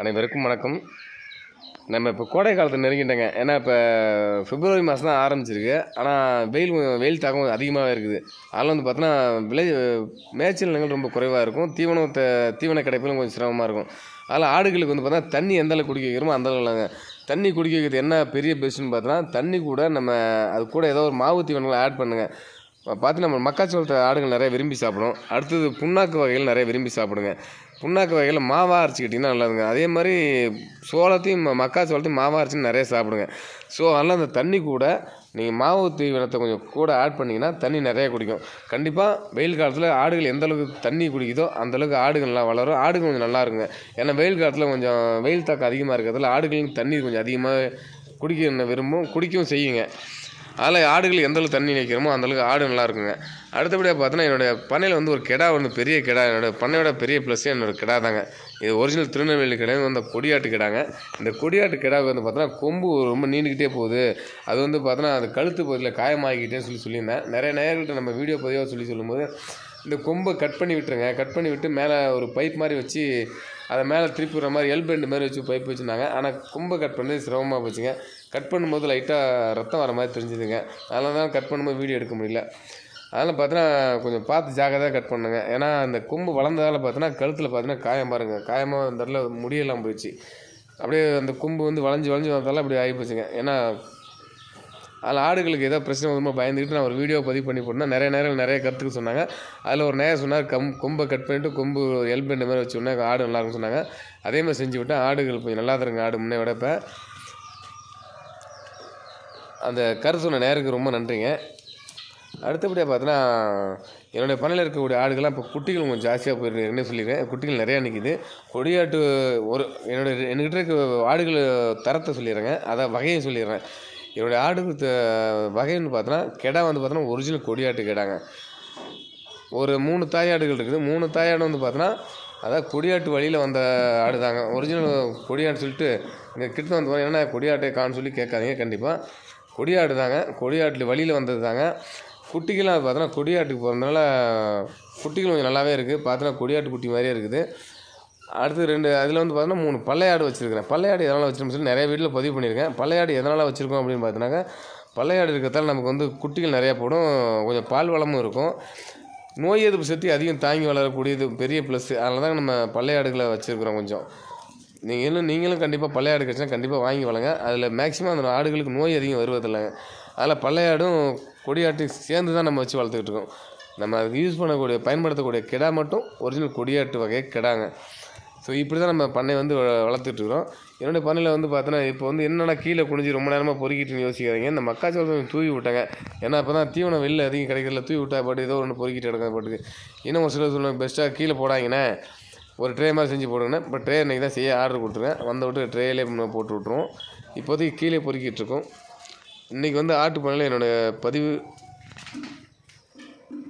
அனைவருக்கும் வணக்கம். நம்ம இப்போ கோடை காலத்தை நெருங்கிட்டேங்க. ஏன்னா இப்போ பிப்ரவரி மாதம் தான் ஆரம்பிச்சிருக்கு. ஆனால் வெயில் வெயில் தாக்கம் அதிகமாகவே இருக்குது. அதில் வந்து பார்த்தோன்னா விளை மேய்ச்சல் நிலங்கள் ரொம்ப குறைவாக இருக்கும். தீவனத்தை தீவன கிடைப்பிலும் கொஞ்சம் சிரமமாக இருக்கும். அதில் ஆடுகளுக்கு வந்து பார்த்தா தண்ணி எந்த அளவுக்கு குடிக்க வைக்கிறோமோ அந்த அளவுக்கு தண்ணி குடிக்க வைக்கிறது என்ன பெரிய பெஸ்ட்டுன்னு பார்த்தோன்னா தண்ணி கூட நம்ம அது கூட ஏதோ ஒரு மாவு தீவனங்களை ஆட் பண்ணுங்கள் பார்த்து நம்ம மக்காச்சோளத்தை ஆடுகள் நிறைய விரும்பி சாப்பிடும் அடுத்தது புண்ணாக்கு வகைகள் நிறைய விரும்பி சாப்பிடுங்க. புண்ணாக்கு வகையில் மாவாக அரைச்சிக்கிட்டிங்கன்னா நல்லதுங்க அதே மாதிரி சோளத்தையும் ம- மக்காச்சோளத்தையும் மாவாக அரைச்சின்னு நிறைய சாப்பிடுங்க. ஸோ அதனால் அந்த தண்ணி கூட நீங்கள் மாவு தீவனத்தை கொஞ்சம் கூட ஆட் பண்ணிங்கன்னா தண்ணி நிறைய குடிக்கும். கண்டிப்பாக வெயில் காலத்தில் ஆடுகள் எந்த அளவுக்கு தண்ணி குடிக்குதோ அந்தளவுக்கு ஆடுகள் நல்லா வளரும். ஆடுகள் கொஞ்சம் நல்லா இருக்குங்க. ஏன்னா வெயில் காலத்தில் கொஞ்சம் வெயில் தாக்கம் அதிகமாக இருக்கிறதுல ஆடுகளுக்கு தண்ணி கொஞ்சம் அதிகமாக குடிக்க விரும்பும் குடிக்கவும் செய்யுங்க. அதில் ஆடுகள் எந்த அளவுக்கு தண்ணி நிற்கிறோமோ அந்த அளவுக்கு ஆடு நல்லா இருக்குங்க. அடுத்தபடியாக பார்த்தோன்னா என்னோடய பண்ணையில் வந்து ஒரு கிடா வந்து பெரிய கிடா என்னோட பண்ணையோட பெரிய ப்ளஸ்ஸே என்னோட கிடா தாங்க. இது ஒரிஜினல் திருநெல்வேலி கிடாங்க வந்து கொடியாட்டு கிடாங்க. இந்த கொடியாட்டு கிடாவுக்கு வந்து பார்த்தோன்னா கொம்பு ரொம்ப நீண்டுக்கிட்டே போகுது. அது வந்து பார்த்தோன்னா அது கழுத்து பகுதியில் காயமாகிக்கிட்டே சொல்லி சொல்லியிருந்தேன். நிறைய நேரங்கள்ட்ட நம்ம வீடியோ பதிவாக சொல்லி சொல்லும்போது இந்த கொம்பை கட் பண்ணி விட்டுருங்க. கட் பண்ணி விட்டு மேலே ஒரு பைப் மாதிரி வச்சு அதை மேலே திருப்பி விடுற மாதிரி எல்பெண்டு மாதிரி வச்சு பைப் வச்சுருந்தாங்க. ஆனால் கொம்பை கட் பண்ணது சிரமமாக போச்சுங்க. கட் பண்ணும்போது லைட்டாக ரத்தம் வர மாதிரி தெரிஞ்சுதுங்க. அதனால தான் கட் பண்ணும்போது வீடியோ எடுக்க முடியல. அதனால் பார்த்தோன்னா கொஞ்சம் பார்த்து ஜாக்கிரதாக கட் பண்ணுங்க. ஏன்னா அந்த கொம்பு வளர்ந்ததால் பார்த்தோன்னா கழுத்தில் பார்த்தீங்கன்னா காயம் பாருங்க. காயமாக அந்த இடத்துல முடியெல்லாம் போயிடுச்சு. அப்படியே அந்த கொம்பு வந்து வளைஞ்சு வளைஞ்சு வந்ததால் அப்படி ஆகி போச்சுங்க ஏன்னா அதில் ஆடுகளுக்கு ஏதோ பிரச்சனை வருமோ பயந்துக்கிட்டு நான் ஒரு வீடியோ பதிவு பண்ணி போட்டேன் நிறைய நேரம் நிறைய கருத்துக்கு சொன்னாங்க. அதில் ஒரு நேரம் சொன்னார் கம் கொம்பை கட் பண்ணிவிட்டு கொம்பு எல்பெண்ட் மாதிரி வச்சு ஆடு நல்லா இருக்கும்னு சொன்னாங்க. அதே மாதிரி செஞ்சு விட்டேன். ஆடுகள் கொஞ்சம் நல்லா தருங்க ஆடு முன்னே விட இப்போ அந்த கருத்து சொன்ன நேருக்கு ரொம்ப நன்றிங்க. அடுத்தபடியாக பார்த்தோன்னா என்னுடைய பண்ணையில் இருக்கக்கூடிய ஆடுகள்லாம் இப்போ குட்டிகள் கொஞ்சம் ஜாஸ்தியாக போயிருக்கு சொல்லிடுறேன் சொல்லியிருக்கேன்? குட்டிகள் நிறையா நிற்கிது கொடியாட்டு ஒரு என்னுடைய என்கிட்ட இருக்க ஆடுகள் தரத்தை சொல்லிடுறேங்க. அதை வகையை சொல்லிடுறேன். என்னுடைய ஆடு வகைன்னு பார்த்தோன்னா கெடா வந்து பார்த்தோன்னா ஒரிஜினல் கொடியாட்டு கெடாங்க. ஒரு மூணு தாயாடுகள் இருக்குது. மூணு தாயாடு வந்து பார்த்தோன்னா அதான் கொடியாட்டு வழியில் வந்த ஆடு தாங்க ஒரிஜினல் கொடியாட்டு சொல்லிட்டு இங்கே கிட்ட வந்து பாருங்க, என்ன கொடியாட்டை கான்னு சொல்லி கேட்காதீங்க கண்டிப்பாக கொடியாடு தாங்க கொடியாட்டில் வழியில் வந்தது தாங்க குட்டிகள்லாம் பார்த்தோன்னா கொடியாட்டுக்கு போகிறதுனால குட்டிகள் கொஞ்சம் நல்லாவே இருக்குது பார்த்தோன்னா கொடியாட்டு குட்டி மாதிரியே இருக்குது. அடுத்து ரெண்டு அதில் வந்து பார்த்தோன்னா மூணு பள்ளையாடு வச்சுருக்கிறேன். பள்ளையாடு எதனால் வச்சிருக்கோம்னு சொல்லி நிறைய வீட்டில் பதிவு பண்ணியிருக்கேன். பள்ளையாடு எதனால் வச்சுருக்கோம் அப்படின்னு பார்த்தோன்னாக்கா பள்ளையாடு இருக்கிறதால நமக்கு வந்து குட்டிகள் நிறையா போடும் கொஞ்சம் பால் வளமும் இருக்கும். நோய் எதிர்ப்பு சக்தி அதிகம் தாங்கி வளரக்கூடியது பெரிய ப்ளஸ் அதனால தான் நம்ம பள்ளையாடுகளை வச்சுருக்குறோம் கொஞ்சம். நீங்கள் இன்னும் நீங்களும் கண்டிப்பாக பள்ளையாடு கிடச்சுன்னா கண்டிப்பாக வாங்கி வளங்க. அதில் மேக்ஸிமம் அந்த ஆடுகளுக்கு நோய் அதிகம் வருவதில்லைங்க அதில் பள்ளையாடும் கொடியாட்டையும் சேர்ந்து தான் நம்ம வச்சு வளர்த்துக்கிட்டு இருக்கோம். நம்ம அதுக்கு யூஸ் பண்ணக்கூடிய பயன்படுத்தக்கூடிய கிடா மட்டும் ஒரிஜினல் கொடியாட்டு வகையை கிடாங்க. ஸோ இப்படி தான் நம்ம பண்ணை வந்து வ- என்னுடைய பண்ணையில் வந்து பார்த்தோன்னா இப்போ வந்து என்னென்னா கீழே குனிஞ்சு ரொம்ப நேரமாக பொறுக்கிட்டுன்னு யோசிக்காதீங்க. இந்த மக்காச்சோளம் தூவி விட்டாங்க. ஏன்னா அப்போ தான் தீவனம் வெளில அதிகம் கிடைக்கிறதுல தூவி விட்டா பாட்டு ஏதோ ஒன்று பொறுக்கிட்டு கிடக்க பாட்டுக்கு. இன்னும் ஒரு சிலர் சொல்லுவாங்க பெஸ்ட்டாக கீழே போடாங்கண்ணே ஒரு ட்ரே மாதிரி செஞ்சு போடுங்கண்ணே. இப்போ ட்ரே இன்றைக்கி தான் செய்ய ஆர்டர் கொடுத்துருங்க வந்த விட்டு ட்ரேலே போட்டு விட்ருவோம் இப்போதைக்கு கீழே பொறுக்கிட்டு இருக்கோம் இன்றைக்கி வந்து ஆட்டு பண்ணையில் என்னோடய பதிவு